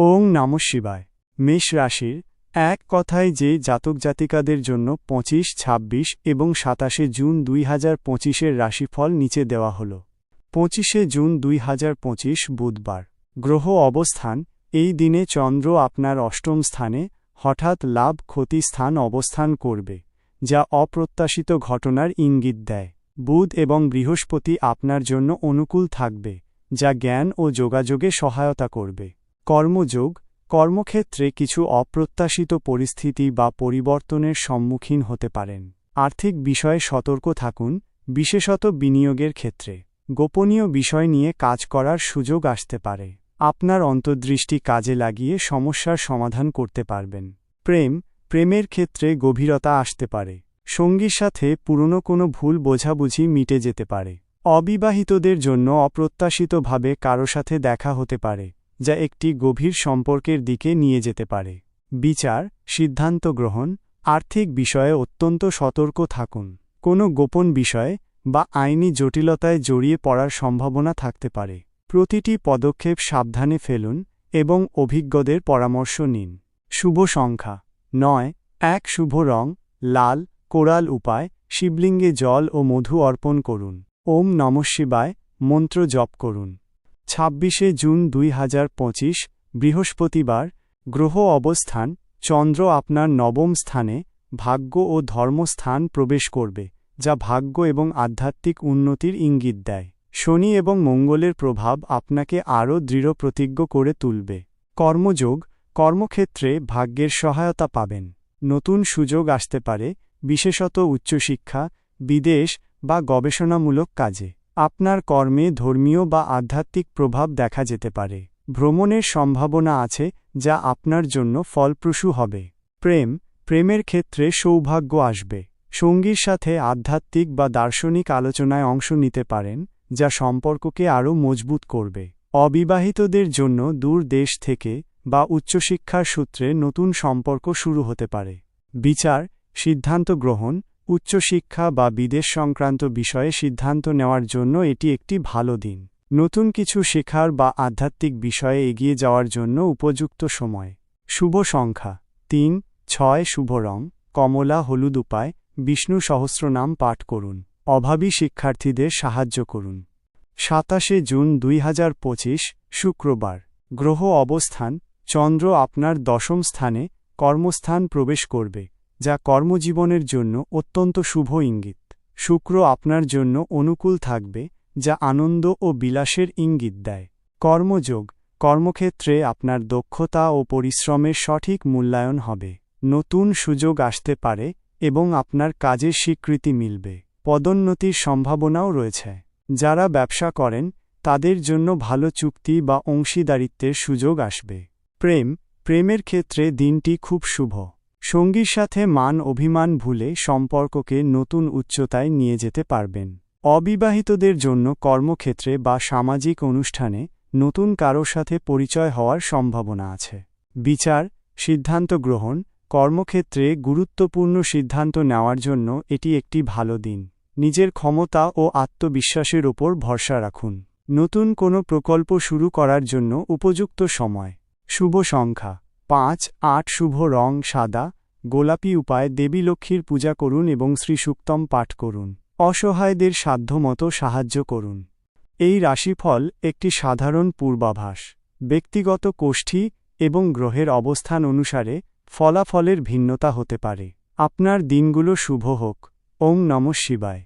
ওং নম শিবায়। মেষ রাশির এক কথায় যে জাতক জাতিকাদের জন্য পঁচিশ, ছাব্বিশ এবং সাতাশে জুন দুই হাজার পঁচিশের রাশিফল নিচে দেওয়া হল। পঁচিশে জুন দুই হাজার পঁচিশ বুধবার। গ্রহ অবস্থান, এই দিনে চন্দ্র আপনার অষ্টম স্থানে, হঠাৎ লাভ ক্ষতি স্থান অবস্থান করবে, যা অপ্রত্যাশিত ঘটনার ইঙ্গিত দেয়। বুধ এবং বৃহস্পতি আপনার জন্য অনুকূল থাকবে, যা জ্ঞান ও যোগাযোগে সহায়তা করবে। কর্মযোগ, কর্মক্ষেত্রে কিছু অপ্রত্যাশিত পরিস্থিতি বা পরিবর্তনের সম্মুখীন হতে পারেন। আর্থিক বিষয়ে সতর্ক থাকুন, বিশেষত বিনিয়োগের ক্ষেত্রে। গোপনীয় বিষয় নিয়ে কাজ করার সুযোগ আসতে পারে। আপনার অন্তর্দৃষ্টি কাজে লাগিয়ে সমস্যার সমাধান করতে পারবেন। প্রেম, প্রেমের ক্ষেত্রে গভীরতা আসতে পারে। সঙ্গীর সাথে পুরনো কোনো ভুল বোঝাবুঝি মিটে যেতে পারে। অবিবাহিতদের জন্য অপ্রত্যাশিতভাবে কারও সাথে দেখা হতে পারে। যা একটি গভীর সম্পর্কের দিকে নিয়ে যেতে পারে। বিচার, সিদ্ধান্ত গ্রহণ, আর্থিক বিষয়ে অত্যন্ত সতর্ক থাকুন। কোনো গোপন বিষয়ে বা আইনি জটিলতায় জড়িয়ে পড়ার সম্ভাবনা থাকতে পারে। প্রতিটি পদক্ষেপ সাবধানে ফেলুন এবং অভিজ্ঞদের পরামর্শ নিন। শুভ সংখ্যা। নয়, এক, শুভ রং, লাল, কোরাল উপায়, শিবলিঙ্গে জল ও মধু অর্পণ করুন। ওম নম শিবায়, মন্ত্র জপ করুন। ছাব্বিশে জুন দুই হাজার পঁচিশ, বৃহস্পতিবার, গ্রহ অবস্থান, চন্দ্র আপনার নবম স্থানে, ভাগ্য ও ধর্মস্থান প্রবেশ করবে, যা ভাগ্য এবং আধ্যাত্মিক উন্নতির ইঙ্গিত দেয়। শনি এবং মঙ্গলের প্রভাব আপনাকে আরও দৃঢ় প্রতিজ্ঞ করে তুলবে। কর্মযোগ, কর্মক্ষেত্রে ভাগ্যের সহায়তা পাবেন। নতুন সুযোগ আসতে পারে, বিশেষত উচ্চশিক্ষা, বিদেশ বা গবেষণামূলক কাজে। আপনার কর্মে ধর্মীয় বা আধ্যাত্মিক প্রভাব দেখা যেতে পারে। ভ্রমণের সম্ভাবনা আছে, যা আপনার জন্য ফলপ্রসূ হবে। প্রেম, প্রেমের ক্ষেত্রে সৌভাগ্য আসবে। সঙ্গীর সাথে আধ্যাত্মিক বা দার্শনিক আলোচনায় অংশ নিতে পারেন, যা সম্পর্ককে আরও মজবুত করবে। অবিবাহিতদের জন্য দূর দেশ থেকে বা উচ্চশিক্ষার সূত্রে নতুন সম্পর্ক শুরু হতে পারে। বিচার, সিদ্ধান্ত গ্রহণ উচ্চশিক্ষা বা বিদেশ সংক্রান্ত বিষয়ে সিদ্ধান্ত নেওয়ার জন্য এটি একটি ভালো দিন। নতুন কিছু শেখার বা আধ্যাত্মিক বিষয়ে এগিয়ে যাওয়ার জন্য উপযুক্ত সময়। শুভ সংখ্যা। তিন, ছয় শুভ রং। কমলা, হলুদ উপায়। বিষ্ণু সহস্রনাম পাঠ করুন। অভাবী শিক্ষার্থীদের সাহায্য করুন। সাতাশে জুন দুই হাজার পঁচিশ, শুক্রবার। গ্রহ অবস্থান। চন্দ্র আপনার দশম স্থানে কর্মস্থান প্রবেশ করবে। যা কর্মজীবনের জন্য অত্যন্ত শুভ ইঙ্গিত। শুক্র আপনার জন্য অনুকূল থাকবে, যা আনন্দ ও বিলাসের ইঙ্গিত দেয়। কর্মযোগ, কর্মক্ষেত্রে আপনার দক্ষতা ও পরিশ্রমের সঠিক মূল্যায়ন হবে। নতুন সুযোগ আসতে পারে এবং আপনার কাজের স্বীকৃতি মিলবে। পদোন্নতির সম্ভাবনাও রয়েছে। যারা ব্যবসা করেন, তাদের জন্য ভালো চুক্তি বা অংশীদারিত্বের সুযোগ আসবে। প্রেম, প্রেমের ক্ষেত্রে দিনটি খুব শুভ। সঙ্গীর সাথে মান অভিমান ভুলে সম্পর্ককে নতুন উচ্চতায় নিয়ে যেতে পারবেন। অবিবাহিতদের জন্য কর্মক্ষেত্রে বা সামাজিক অনুষ্ঠানে নতুন কারও সাথে পরিচয় হওয়ার সম্ভাবনা আছে। বিচার, সিদ্ধান্ত গ্রহণ, কর্মক্ষেত্রে গুরুত্বপূর্ণ সিদ্ধান্ত নেওয়ার জন্য এটি একটি ভালো দিন। নিজের ক্ষমতা ও আত্মবিশ্বাসের ওপর ভরসা রাখুন। নতুন কোনো প্রকল্প শুরু করার জন্য উপযুক্ত সময়। শুভ সংখ্যা। পাঁচ, আট শুভ রং সাদা, গোলাপি উপায় দেবী লক্ষ্মীর পূজা করুন এবং শ্রীসুক্তম পাঠ করুন। অসহায়দের সাধ্যমতো সাহায্য করুন। এই রাশিফল একটি সাধারণ পূর্বাভাস। ব্যক্তিগত কোষ্ঠী এবং গ্রহের অবস্থান অনুসারে ফলাফলের ভিন্নতা হতে পারে। আপনার দিনগুলো শুভ হোক। ওং নম শিবায়।